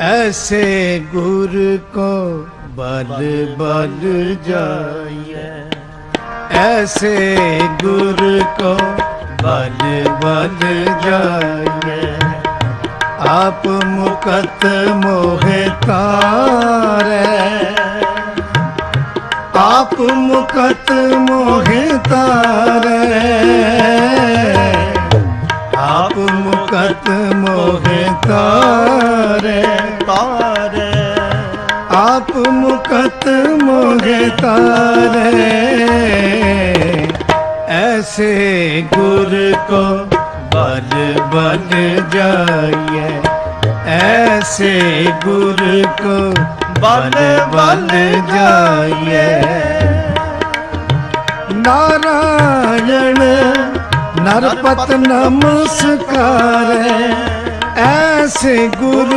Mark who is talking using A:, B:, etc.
A: ਐਸੇ ਗੁਰ ਕੋ ਬਲ ਬਲ ਜਾਈਏ ਐਸੇ ਗੁਰ ਕੋ ਬਲ ਬਲ ਜਾਈਏ ਆਪ ਮੁਕਤ ਮੋਹਿ ਤਾਰੈ ਆਪ ਮੁਕਤ ਮੋਹਿ ਤਾਰੈ ਆਪ ਮੁਕਤ ਮੋਹਿ ਤਾਰੈ ਆਪ ਮੁਕਤ ਮੋਹਿ ਤਾਰੇ। ਐਸੇ ਗੁਰ ਕੋ ਬਲ ਬਨ ਜਾਈਏ ਐਸੇ ਗੁਰ ਕੋ
B: ਬਲ ਬਨ ਜਾਈਏ
A: ਨਾਰਾਇਣ, ਨਰਪਤ ਨਮਸਕਾਰੇ। ਐਸੇ ਗੁਰ